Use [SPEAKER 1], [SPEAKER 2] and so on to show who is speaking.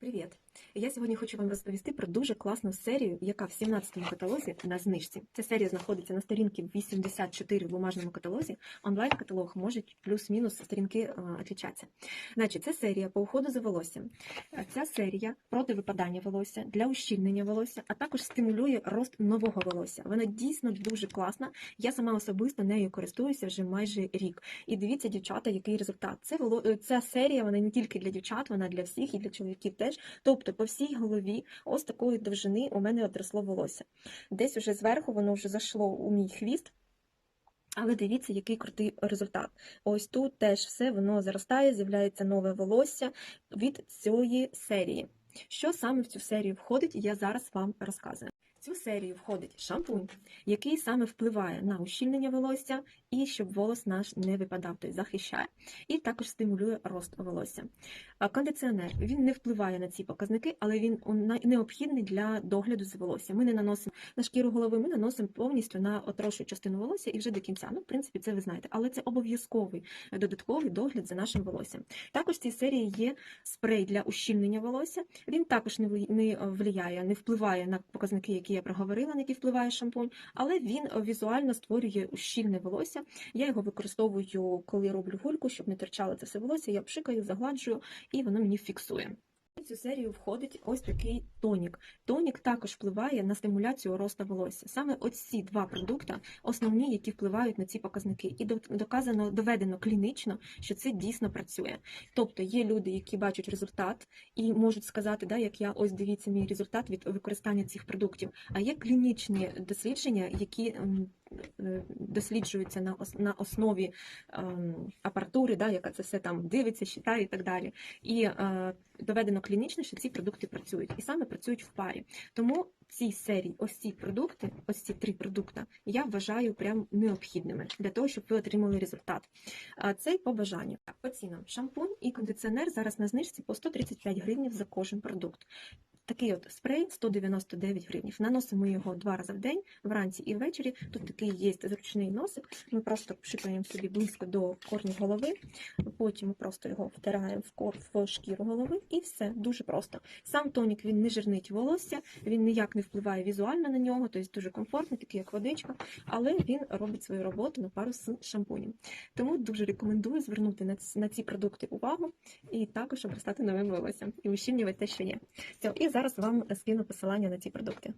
[SPEAKER 1] Привіт! Я сьогодні хочу вам розповісти про дуже класну серію, яка в 17-му каталозі на знижці. Ця серія знаходиться на сторінці 84 в бумажному каталозі. Онлайн-каталог може плюс-мінус сторінки е. Значить, це серія по уходу за волоссям. Е, Ця серія проти випадання волосся, для ущільнення волосся, а також стимулює рост нового волосся. Вона дійсно дуже класна. Я сама особисто нею користуюся вже майже рік. І дивіться, дівчата, який результат. Це е, ця серія вона не тільки для дівчат, вона для всіх і для чоловіків теж. Тобто, по всій голові, ось такої довжини у мене отросло волосся. Десь уже зверху воно вже зайшло у мій хвіст. Але дивіться, який крутий результат. Ось тут теж все воно заростає, з'являється нове волосся від цієї серії. Що саме в цю серію входить, я зараз вам розказую. Цю серію входить шампунь, який саме впливає на ущільнення волосся і щоб волос наш не випадав, тобто захищає, і також стимулює рост волосся. Кондиціонер він не впливає на ці показники, але він необхідний для догляду за волоссям. Ми не наносимо на шкіру голови, ми наносимо повністю на отрошу частину волосся і вже до кінця. Ну, в принципі, це ви знаєте, але це обов'язковий додатковий догляд за нашим волоссям. Також в цій серії є спрей для ущільнення волосся. Він також не е, влияє, не впливає на показники, які я проговорила, на який впливає шампунь, але він е, візуально створює щільне волосся. Я його використовую, коли роблю гульку, щоб не торчало це все волосся. Я пшикаю, загладжую, і воно мені фіксує. Цю серію входить ось такий тонік. Тонік також впливає на стимуляцію росту волосся. Саме оці два продукти основні, які впливають на ці показники, і доказано доведено клінічно, що це дійсно працює. Тобто є люди, які бачать результат і можуть сказати, да, як я ось дивіться мій результат від використання цих продуктів. А є клінічні дослідження, які досліджуються на на основі ем, апаратури, да, яка це все там дивиться, читає і так далі. І е, доведено клінічно, що ці продукти працюють, і саме працюють в парі. Тому цій серії ось ці продукти, ось ці три продукти, я вважаю прям необхідними для того, щоб ви отримали результат. Це й по бажанню. По цінам. Шампунь і кондиціонер зараз на знижці по 135 гривень за кожен продукт. Такий от спрей 199 гривень. Наносимо його два рази в день, вранці і ввечері. Тут такий є зручний носик. Ми просто пшикаємо собі близько до корню голови, потім просто його втираємо в кор в шкіру голови, і все дуже просто. Сам тонік він не жирнить волосся, він ніяк не впливає візуально на нього, тобто дуже комфортний, такий як водичка, але він робить свою роботу на пару з шампунем. Тому дуже рекомендую звернути на ці, на ці продукти увагу і також обростати новим волоссям і ущільнювати те, що є. Все, і зараз вам скину посилання на ці продукти.